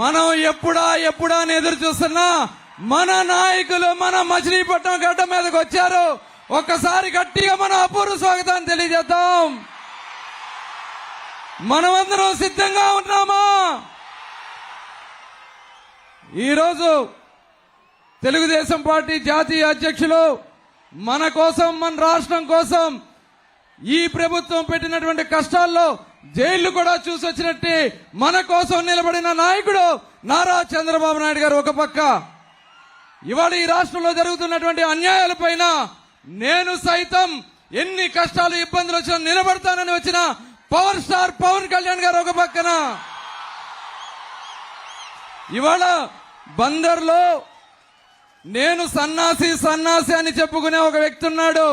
మనం ఎప్పుడా ఎప్పుడా అని ఎదురు చూస్తున్నా మన నాయకులు మన మచిలీపట్నం గడ్డ మీదకి వచ్చారు. ఒక్కసారి గట్టిగా మన అపూర్వ స్వాగతాన్ని తెలియజేద్దాం. మనమందరం సిద్ధంగా ఉన్నామా? ఈరోజు తెలుగుదేశం పార్టీ జాతీయ అధ్యక్షులు మన కోసం మన రాష్ట్రం కోసం ఈ ప్రభుత్వం పెట్టినటువంటి కష్టాల్లో జైళ్ళు కూడా చూసి వచ్చినట్టు మన కోసం నిలబడిన నాయకుడు నారా చంద్రబాబు నాయుడు గారు ఒక పక్క. ఇవాళ ఈ రాష్ట్రంలో జరుగుతున్నటువంటి అన్యాయాలపైన నేను సైతం ఎన్ని కష్టాలు ఇబ్బందులు వచ్చినా నిలబడతానని వచ్చిన పవర్ స్టార్ పవన్ కళ్యాణ్ గారు ఒక పక్కన. ఇవాళ బందర్లో నేను సన్నాసి సన్నాసి అని చెప్పుకునే ఒక వ్యక్తి ఉన్నాడు.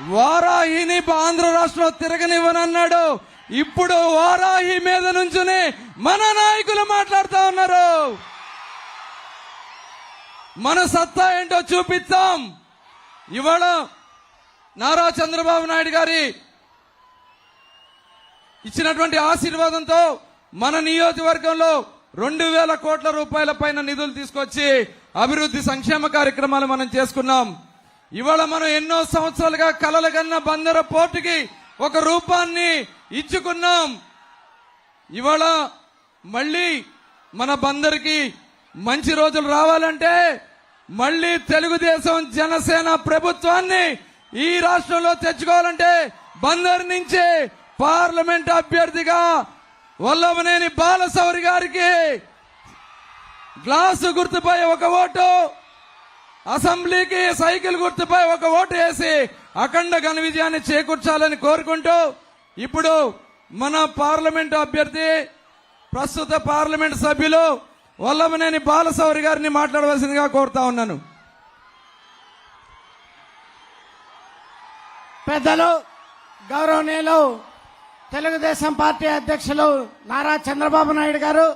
వారాహిని ఆంధ్ర రాష్ట్రంలో తిరగనివ్వనన్నాడు. ఇప్పుడు వారాహి మీద నుంచుని మన నాయకులు మాట్లాడుతా ఉన్నారు. మన సత్తా ఏంటో చూపిస్తాం ఇవాళ నారా చంద్రబాబు నాయుడు గారి ఇచ్చినటువంటి ఆశీర్వాదంతో మన నియోజకవర్గంలో రెండు వేల కోట్ల రూపాయల పైన నిధులు తీసుకొచ్చి అభివృద్ధి సంక్షేమ కార్యక్రమాలు మనం చేసుకున్నాం. ఇవాళ మనం ఎన్నో సంవత్సరాలుగా కలలు కన్న బందర పోర్టుకి ఒక రూపాన్ని ఇచ్చుకున్నాం. ఇవాళ మళ్ళీ మన బందరికి మంచి రోజులు రావాలంటే మళ్ళీ తెలుగుదేశం జనసేన ప్రభుత్వాన్ని ఈ రాష్ట్రంలో తెచ్చుకోవాలంటే బందర్ నుంచి పార్లమెంట్ అభ్యర్థిగా వల్లభనేని బాలసౌరి గారికి గ్లాసు గుర్తుపై ఒక ఓటు. అసెంబ్లీకి సైకిల్ గుర్తుపై ఒక ఓటు వేసి అఖండ ఘన విజయాన్ని చేకూర్చాలని కోరుకుంటూ ఇప్పుడు మన పార్లమెంట్ అభ్యర్థి ప్రస్తుత పార్లమెంట్ సభ్యులు వల్లభనేని బాలసౌరి గారిని మాట్లాడవలసిందిగా కోరుతా ఉన్నాను. పెద్దలు గౌరవనీయులు తెలుగుదేశం పార్టీ అధ్యక్షులు నారా చంద్రబాబు నాయుడు గారు